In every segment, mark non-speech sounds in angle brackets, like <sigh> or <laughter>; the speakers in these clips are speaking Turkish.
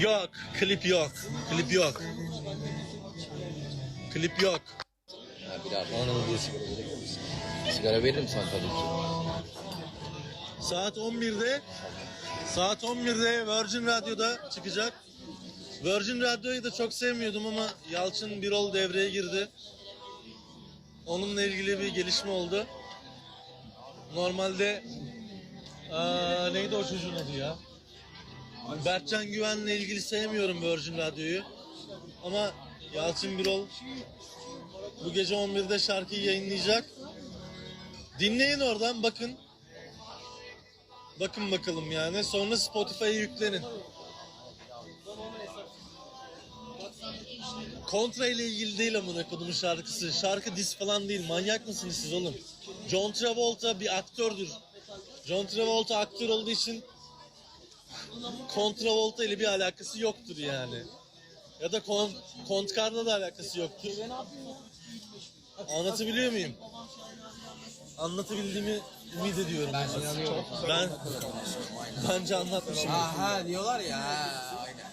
Yok. Klip yok. Klip yok. Klip yok. Ha biraz Anadolu sigara verebilir misin? Sigara veririm sana tabii ki. Saat 11'de Saat 11'de Virgin Radyo'da çıkacak. Virgin Radyo'yu da çok sevmiyordum ama Yalçın Birol devreye girdi. Onunla ilgili bir gelişme oldu. Normalde aa, neydi o çocuğun adı ya? Berkcan Güven'le ilgili sevmiyorum Virgin Radyo'yu. Ama Yalçın Birol bu gece 11'de şarkıyı yayınlayacak. Dinleyin oradan bakın. Bakın bakalım yani. Sonra Spotify'a yüklenin. Kontra ile ilgili değil amına kodumun şarkısı. Şarkı dis falan değil. Manyak mısınız siz oğlum? John Travolta bir aktördür. John Travolta aktör olduğu için Kontravolta ile bir alakası yoktur yani. Ya da Kon Kontkar'la da alakası yoktur. Anlatabiliyor muyum? Anlatabildiğimi ümit ediyorum. Ben Ben bence anlatmışım. Ha ha diyorlar ya. Aynen.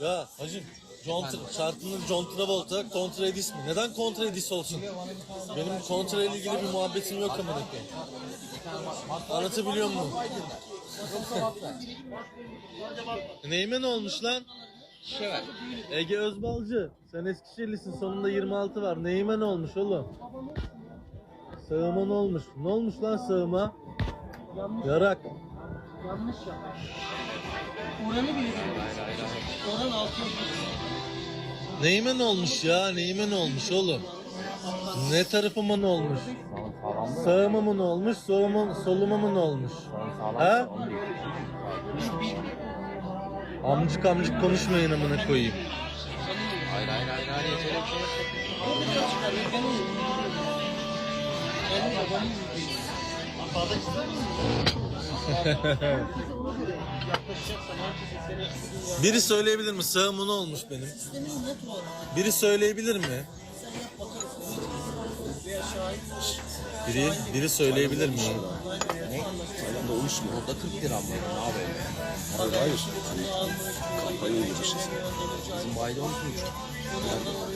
Ya hacım John Tra- şarkının John Travolta Contra Edis mi? Neden Contra Edis olsun? Benim Contra ile ilgili bir muhabbetim yok koyayım. Anlatabiliyor muyum? Neyime ne olmuş lan? Var. Ege Özbalcı. Sen Eskişehirlisin sonunda 26 var. Neyime ne olmuş oğlum? Sağıma ne olmuş? Ne olmuş lan sağıma? Yarak. Yanlış yapmış. Oranı bile Oran 600 Neyime ne olmuş ya? Neyime ne olmuş oğlum? Ne tarafıma ne olmuş? Sağıma mı ne olmuş? Soluma, soluma mı ne olmuş? Ha? Amcık amcık konuşmayın amına koyayım. Hayır hayır hayır hayır. Hiç öyle bir şey yok. Biri söyleyebilir mi? Sağıma ne olmuş benim? Biri söyleyebilir mi? Biri, biri söyleyebilir mi? Ne? Salonda uyuşmuyor. Orada 40 lira mı? Ne haber? Hayır hayır. Kampanya uygulamışız. Bizim bayda 12 buçuk.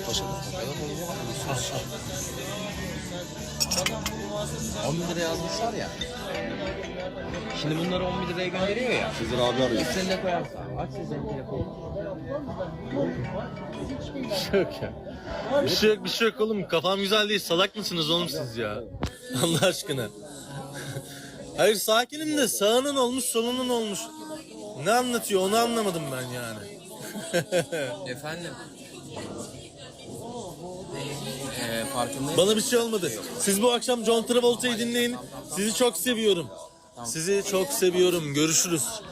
Paşa'da kafaya koyuyor. 10 bin lira yazmışlar ya. Şimdi bunları 10 bin liraya gönderiyor ya. Sezer abi arıyor. Sen de koyarsan. Aç Sezer'in telefonunu. Bir şey yok ya. Bir şey yok bir şey yok oğlum. Kafam güzel değil. Salak mısınız oğlum siz ya? <laughs> Allah aşkına. <laughs> Hayır sakinim de sağının olmuş solunun olmuş. Ne anlatıyor onu anlamadım ben yani. <laughs> Efendim? Ee, farkındayım. Bana bir şey olmadı. Siz bu akşam John Travolta'yı dinleyin. Sizi çok seviyorum. Sizi çok seviyorum. Görüşürüz.